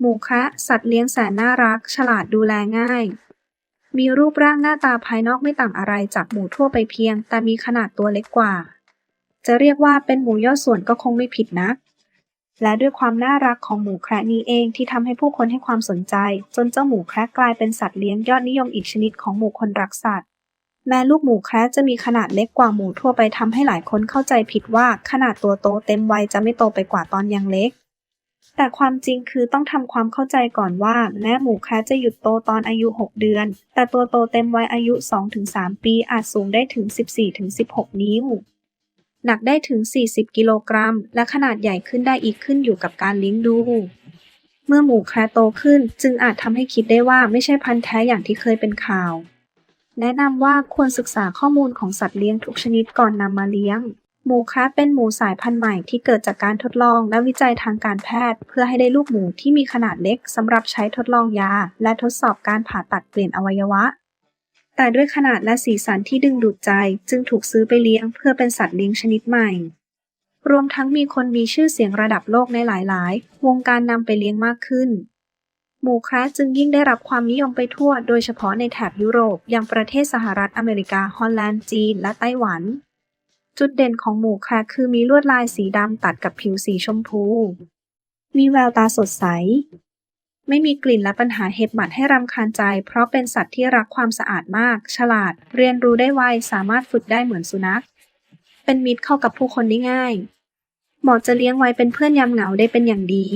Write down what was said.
หมูแคระสัตว์เลี้ยงแสนน่ารัก ฉลาดดูแลง่าย มีรูปร่างหน้าตาภายนอกไม่ต่างอะไรจากหมูทั่วไปเพียง แต่มีขนาดตัวเล็กกว่า จะเรียกว่าเป็นหมูย่อส่วนก็คงไม่ผิดนัก และด้วยความน่ารักของหมูแคระนี้เองที่ทำให้ผู้คนให้ความสนใจ จนเจ้าหมูแคระกลายเป็นสัตว์เลี้ยงยอดนิยมอีกชนิดของหมู่คนรักสัตว์แม้ลูกหมูแคระจะมีขนาดเล็กกว่าหมูทั่วไปทำให้หลายคนเข้าใจผิดว่าขนาดตัวโตเต็มวัยจะไม่โตไปกว่าตอนยังเล็ก แต่ความจริงคือต้องทำความเข้าใจก่อนว่า แม้หมูแคะจะหยุดโตตอนอายุ 6 เดือน แต่ตัวโตเต็มวัยอายุ 2-3 ปีอาจสูงได้ถึง 14-16 นิ้ว หนักได้ถึง 40 กิโลกรัม และขนาดใหญ่ขึ้นได้อีกขึ้นอยู่กับการเลี้ยงดู เมื่อหมูแคะโตขึ้นจึงอาจทำให้คิดได้ว่าไม่ใช่พันธุ์แท้อย่างที่เคยเป็นข่าว แนะนำว่าควรศึกษาข้อมูลของสัตว์เลี้ยงทุกชนิดก่อนนำมาเลี้ยง หมูคระเป็นหมูสายพันธุ์ใหม่ที่เกิดจากการทดลองและวิจัยทางการแพทย์ เพื่อให้ได้ลูกหมูที่มีขนาดเล็กสำหรับใช้ทดลองยา และทดสอบการผ่าตัดเปลี่ยนอวัยวะ แต่ด้วยขนาดและสีสันที่ดึงดูดใจจึงถูกซื้อไปเลี้ยงเพื่อเป็นสัตว์เลี้ยงชนิดใหม่ รวมทั้งมีคนมีชื่อเสียงระดับโลกในหลาย ๆ วงการนำไปเลี้ยงมากขึ้น หมูคระจึงยิ่งได้รับความนิยมไปทั่ว โดยเฉพาะในแถบยุโรปอย่างประเทศสหรัฐอเมริกาฮอลแลนด์จีน และไต้หวัน จุดเด่นของหมูแคระคือมีลวดลายสีดำตัดกับผิวสีชมพู มีแววตาสดใส ไม่มีกลิ่นและปัญหาเห็บหมัดให้รำคาญใจ เพราะเป็นสัตว์ที่รักความสะอาดมาก ฉลาด เรียนรู้ได้ไว สามารถฝึกได้เหมือนสุนัข เป็นมิตรเข้ากับผู้คนได้ง่าย เหมาะจะเลี้ยงไว้เป็นเพื่อนยามเหงาได้เป็นอย่างดี